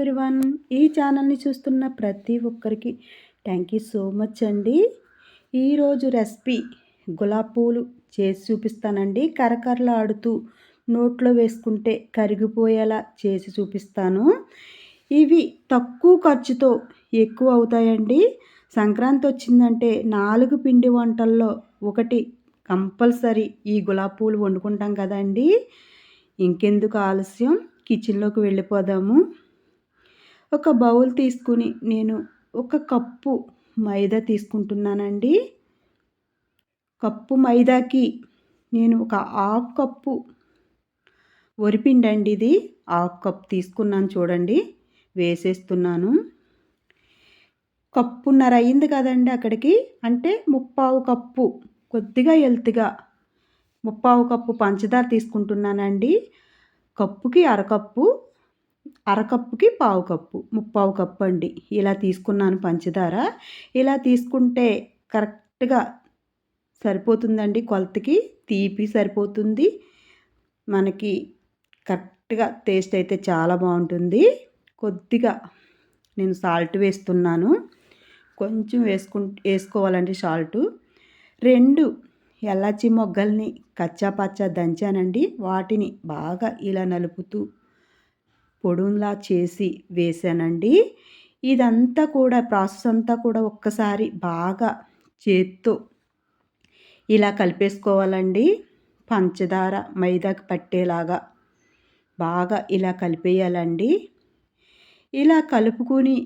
Everyone ఈ ఛానల్ని చూస్తున్న ప్రతి ఒక్కరికి థ్యాంక్ యూ సో మచ్ అండి. ఈరోజు రెసిపీ గులాబ్ పూలు చేసి చూపిస్తానండి. కరకరలాడుతూ నోట్లో వేసుకుంటే కరిగిపోయేలా చేసి చూపిస్తాను. ఇవి తక్కువ ఖర్చుతో ఎక్కువ అవుతాయండి. సంక్రాంతి వచ్చిందంటే నాలుగు పిండి వంటల్లో ఒకటి కంపల్సరీ ఈ గులాబ్ పూలు వండుకుంటాం కదండి. ఇంకెందుకు ఆలస్యం? కిచెన్లోకి వెళ్ళిపోదాము. ఒక బౌల్ తీసుకుని నేను ఒక కప్పు మైదా తీసుకుంటున్నానండి. కప్పు మైదాకి నేను ఒక హాఫ్ కప్పు వరిపిండి అండి ఇది. హాఫ్ కప్ తీసుకున్నాను చూడండి. వేసేస్తున్నాను. కప్పున్నర అయింది కదండి అక్కడికి. అంటే ముప్పావు కప్పు కొద్దిగా హెల్త్గా ముప్పావు కప్పు పంచదార తీసుకుంటున్నానండి. కప్పుకి అరకప్పు అరకప్పుకి పావు కప్పు ముప్పావు కప్పు అండి. ఇలా తీసుకున్నాను పంచదార. ఇలా తీసుకుంటే కరెక్ట్గా సరిపోతుందండి కొలతకి. తీపి సరిపోతుంది. మనకి కరెక్ట్గా టేస్ట్ అయితే చాలా బాగుంటుంది. కొద్దిగా నేను సాల్ట్ వేస్తున్నాను. కొంచెం వేసుకు వేసుకోవాలండి సాల్ట్. రెండు ఎలాచి మొగ్గల్ని కచ్చా పచ్చా దంచానండి. వాటిని బాగా ఇలా నలుపుతూ పొడుంలా చేసి వేసానండి ఇదంతా కూడా ప్రాసెస్ అంతా కూడా ఒక్కసారి బాగా చేత్తో ఇలా కలిపేసుకోవాలండి. పంచదార మైదాకి పట్టేలాగా బాగా ఇలా కలిపేయాలండి. ఇలా కలుపుకొని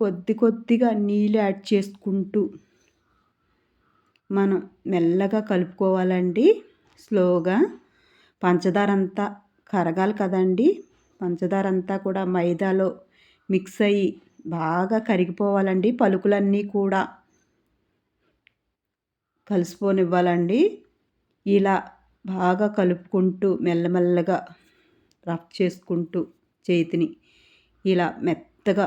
కొద్ది కొద్దిగా నీళ్ళు యాడ్ చేసుకుంటూ మనం మెల్లగా కలుపుకోవాలండి. స్లోగా. పంచదార అంతా కరగాలి కదండి. పంచదార అంతా కూడా మైదాలో మిక్స్ అయ్యి బాగా కరిగిపోవాలండి. పలుకులన్నీ కూడా కలిసిపోనివ్వాలండి ఇలా బాగా కలుపుకుంటూ మెల్లమెల్లగా రఫ్ చేసుకుంటూ చేతిని ఇలా మెత్తగా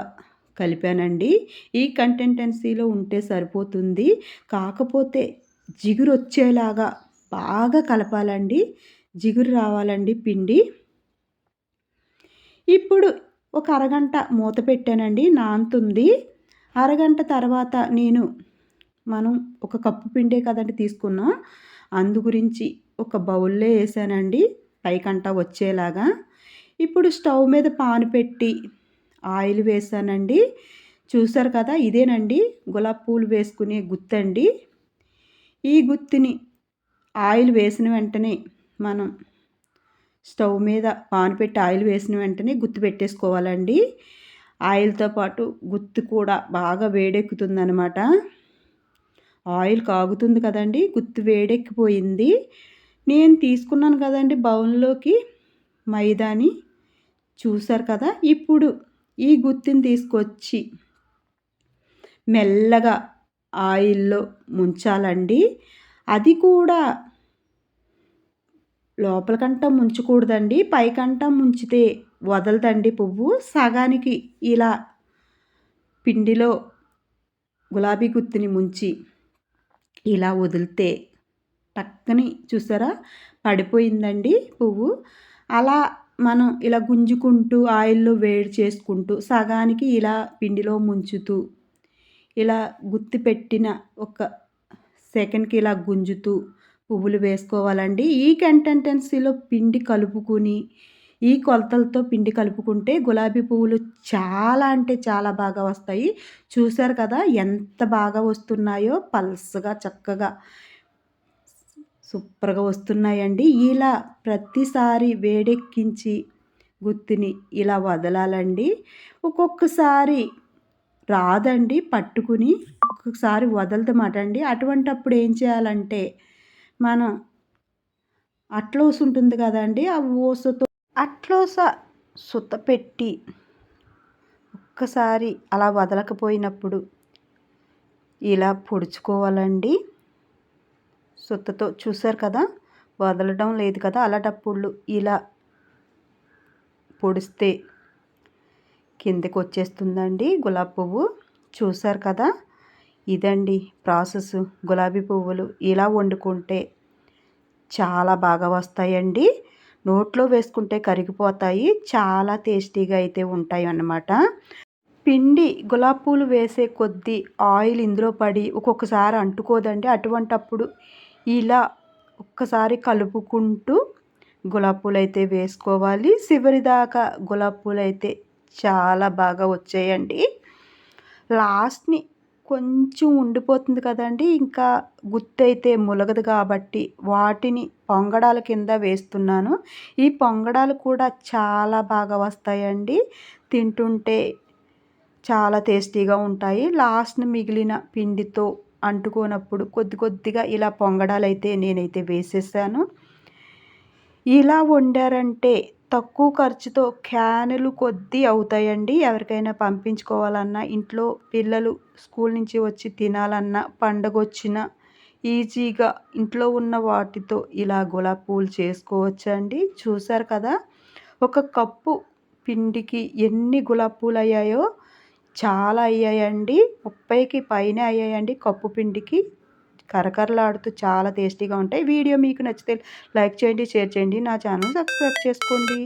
కలిపానండి. ఈ కంటెంటెన్సీలో ఉంటే సరిపోతుంది. కాకపోతే జిగురు వచ్చేలాగా బాగా కలపాలండి. జిగురు రావాలండి పిండి. ఇప్పుడు ఒక అరగంట మూత పెట్టానండి నాంతుంది. అరగంట తర్వాత నేను మనం ఒక కప్పు పిండే కదండి తీసుకున్నాం అందు గురించి ఒక బౌల్లో వేసానండి పైకంట వచ్చేలాగా. ఇప్పుడు స్టవ్ మీద పాను పెట్టి ఆయిల్ వేసానండి. చూసారు కదా ఇదేనండి గులాబ్ పూలు వేసుకునే గుత్తండి. ఈ గుత్తిని ఆయిల్ వేసిన వెంటనే మనం స్టవ్ మీద పాన్ పెట్టి ఆయిల్ వేసిన వెంటనే గుత్తి పెట్టేసుకోవాలండి. ఆయిల్తో పాటు గుత్తి కూడా బాగా వేడెక్కుతుందనమాట. ఆయిల్ కాగుతుంది కదండి గుత్తి వేడెక్కిపోయింది. నేను తీసుకున్నాను కదండి బౌన్లోకి మైదాని చూసారు కదా? ఇప్పుడు ఈ గుత్తిని తీసుకొచ్చి మెల్లగా ఆయిల్లో ముంచాలండి. అది కూడా లోపలికంట ముంచకూడదండి పైకంట ముంచితే వదలదండి పువ్వు. సగానికి ఇలా పిండిలో గులాబీ గుత్తిని ముంచి ఇలా వదిలితే టక్కని చూసారా? పడిపోయిందండి పువ్వు. అలా మనం ఇలా గుంజుకుంటూ ఆయిల్లో వేడి చేసుకుంటూ సగానికి ఇలా పిండిలో ముంచుతూ ఇలా గుత్తి పెట్టిన ఒక సెకండ్కి ఇలా గుంజుతూ పువ్వులు వేసుకోవాలండి. ఈ కంటెంటెన్సీలో పిండి కలుపుకుని ఈ కొలతలతో పిండి కలుపుకుంటే గులాబీ పువ్వులు చాలా అంటే చాలా బాగా వస్తాయి. చూశారు కదా ఎంత బాగా వస్తున్నాయో పల్సగా చక్కగా సూపర్గా వస్తున్నాయండి. ఇలా ప్రతిసారి వేడెక్కించి గుత్తిని ఇలా వదలాలండి. ఒక్కొక్కసారి రాదండి పట్టుకుని ఒక్కొక్కసారి వదలదమాట అండి. అటువంటప్పుడు ఏం చేయాలంటే మనం అట్లోస్ ఉంటుంది కదండి ఆ ఓసతో అట్లోస సుత పెట్టి ఒక్కసారి అలా వదలకపోయినప్పుడు ఇలా పొడుచుకోవాలండి. సుత్తతో చూసారు కదా వదలడం లేదు కదా అలాంటప్పుడు ఇలా పొడిస్తే కిందకి వచ్చేస్తుందండి గులాబీ పువ్వు. చూసారు కదా ఇదండి ప్రాసెస్. గులాబీ పువ్వులు ఇలా వండుకుంటే చాలా బాగా వస్తాయండి. నోట్లో వేసుకుంటే కరిగిపోతాయి. చాలా టేస్టీగా అయితే ఉంటాయి అన్నమాట పిండి గులాబీ పూలు వేసే కొద్దీ ఆయిల్ ఇందులో పడి ఒక్కొక్కసారి అంటుకోదండి. అటువంటప్పుడు ఇలా ఒక్కసారి కలుపుకుంటూ గులాబీ పూలు అయితే వేసుకోవాలి. చివరి దాకా గులాబీ పూలు అయితే చాలా బాగా వచ్చాయండి. లాస్ట్ని కొంచెం ఉండిపోతుంది కదండి. ఇంకా గుత్తైతే ములగదు కాబట్టి వాటిని పొంగడాల కింద వేస్తున్నాను. ఈ పొంగడాలు కూడా చాలా బాగా వస్తాయండి. తింటుంటే చాలా టేస్టీగా ఉంటాయి. లాస్ట్ మిగిలిన పిండితో అంటుకోనప్పుడు కొద్ది కొద్దిగా ఇలా పొంగడాలు అయితే నేనైతే వేసేసాను. ఇలా వండారంటే తక్కువ ఖర్చుతో క్యానులు కొద్దీ అవుతాయండి. ఎవరికైనా పంపించుకోవాలన్నా ఇంట్లో పిల్లలు స్కూల్ నుంచి వచ్చి తినాలన్నా పండగ వచ్చిన ఈజీగా ఇంట్లో ఉన్న వాటితో ఇలా గులాబీ పూలు చేసుకోవచ్చండి. చూసారు కదా ఒక కప్పు పిండికి ఎన్ని గులాబీ పూలు అయ్యాయో చాలా అయ్యాయండి. ముప్పైకి పైన అయ్యాయండి కప్పు పిండికి. కరకరలాడుతూ చాలా టేస్టీగా ఉంటాయి. వీడియో మీకు నచ్చితే లైక్ చేయండి షేర్ చేయండి. నా ఛానల్ సబ్స్క్రైబ్ చేసుకోండి.